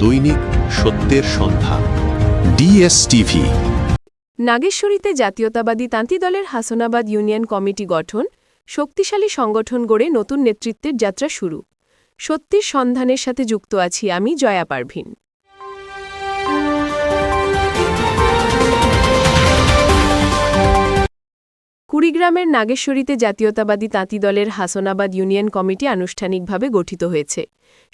দৈনিক সত্যের সন্ধান। ডিএসটিভি। নাগেশ্বরীতে জাতীয়তাবাদী তাঁতি দলের হাসনাবাদ ইউনিয়ন কমিটি গঠন, শক্তিশালী সংগঠন গড়ে নতুন নেতৃত্বের যাত্রা শুরু। সত্যির সন্ধানের সাথে যুক্ত আছি আমি, জয়া পারভিন। কুড়িগ্রামের নাগেশ্বরীতে জাতীয়তাবাদী তাঁতি দলের হাসনাবাদ ইউনিয়ন কমিটি আনুষ্ঠানিকভাবে গঠিত হয়েছে।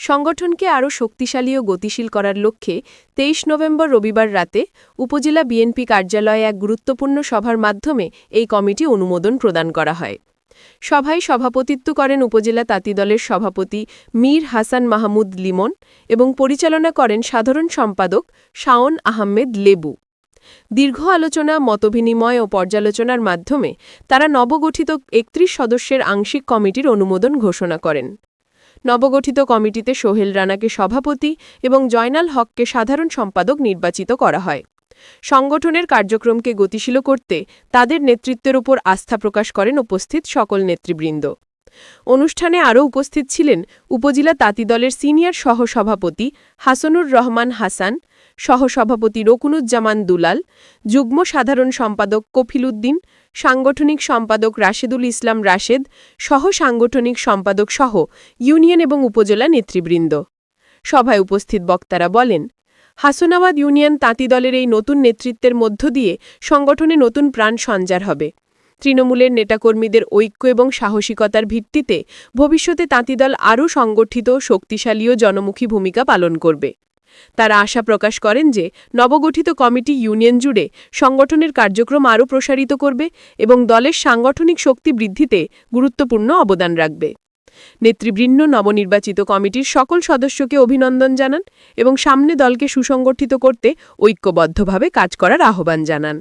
সংগঠনকে আরও শক্তিশালী ও গতিশীল করার লক্ষ্যে তেইশ নভেম্বর রবিবার রাতে উপজেলা বিএনপি কার্যালয়ে এক গুরুত্বপূর্ণ সভার মাধ্যমে এই কমিটি অনুমোদন প্রদান করা হয়। সভায় সভাপতিত্ব করেন উপজেলা তাঁতি দলের সভাপতি মীর হাসান মাহমুদ লিমন এবং পরিচালনা করেন সাধারণ সম্পাদক শাওন আহমেদ লেবু। দীর্ঘ আলোচনা, মতবিনিময় ও পর্যালোচনার মাধ্যমে তারা নবগঠিত একত্রিশ সদস্যের আংশিক কমিটির অনুমোদন ঘোষণা করেন। নবগঠিত কমিটিতে সোহেল রানাকে সভাপতি এবং জয়নাল হককে সাধারণ সম্পাদক নির্বাচিত করা হয়। সংগঠনের কার্যক্রমকে গতিশীল করতে তাদের নেতৃত্বের উপর আস্থা প্রকাশ করেন উপস্থিত সকল নেতৃবৃন্দ। অনুষ্ঠানে আরও উপস্থিত ছিলেন উপজেলা তাঁতি দলের সিনিয়র সহসভাপতি হাসনুর রহমান হাসান সহসভাপতি রকুনুজ্জামান দুলাল, যুগ্ম সাধারণ সম্পাদক কফিল উদ্দিন সাংগঠনিক সম্পাদক রাশেদুল ইসলাম রাশেদ সহ সাংগঠনিক সম্পাদক সহ ইউনিয়ন এবং উপজেলা নেতৃবৃন্দ। সভায় উপস্থিত বক্তারা বলেন, হাসনাবাদ ইউনিয়ন তাঁতি দলের এই নতুন নেতৃত্বের মধ্য দিয়ে সংগঠনে নতুন প্রাণ সঞ্চার হবে। তৃণমূলের নেতাকর্মীদের ঐক্য এবং সাহসিকতার ভিত্তিতে ভবিষ্যতে তাঁতিদল আরও সংগঠিত, শক্তিশালী ও জনমুখী ভূমিকা পালন করবে। তারা আশা প্রকাশ করেন যে নবগঠিত কমিটি ইউনিয়ন জুড়ে সংগঠনের কার্যক্রম আরও প্রসারিত করবে এবং দলের সাংগঠনিক শক্তি বৃদ্ধিতে গুরুত্বপূর্ণ অবদান রাখবে। নেতৃবৃন্দ নবনির্বাচিত কমিটির সকল সদস্যকে অভিনন্দন জানান এবং সামনে দলকে সুসংগঠিত করতে ঐক্যবদ্ধভাবে কাজ করার আহ্বান জানান।